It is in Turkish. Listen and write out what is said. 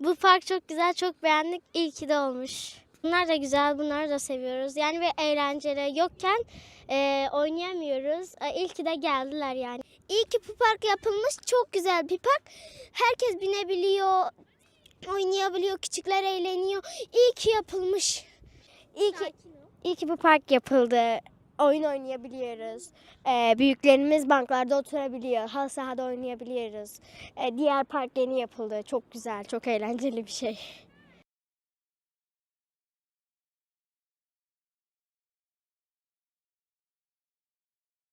Bu park çok güzel, çok beğendik. İyi ki de olmuş. Bunlar da güzel, bunları da seviyoruz. Yani ve eğlenceli. Yokken e, oynayamıyoruz. E, iyi ki de geldiler yani. İyi ki bu park yapılmış. Çok güzel bir park. Herkes binebiliyor, oynayabiliyor, küçükler eğleniyor. İyi ki yapılmış. İyi ki, iyi ki bu park yapıldı. Oyun oynayabiliyoruz. Ee, büyüklerimiz banklarda oturabiliyor. Halı sahada oynayabiliyoruz. Ee, diğer park yeni yapıldı. Çok güzel, çok eğlenceli bir şey.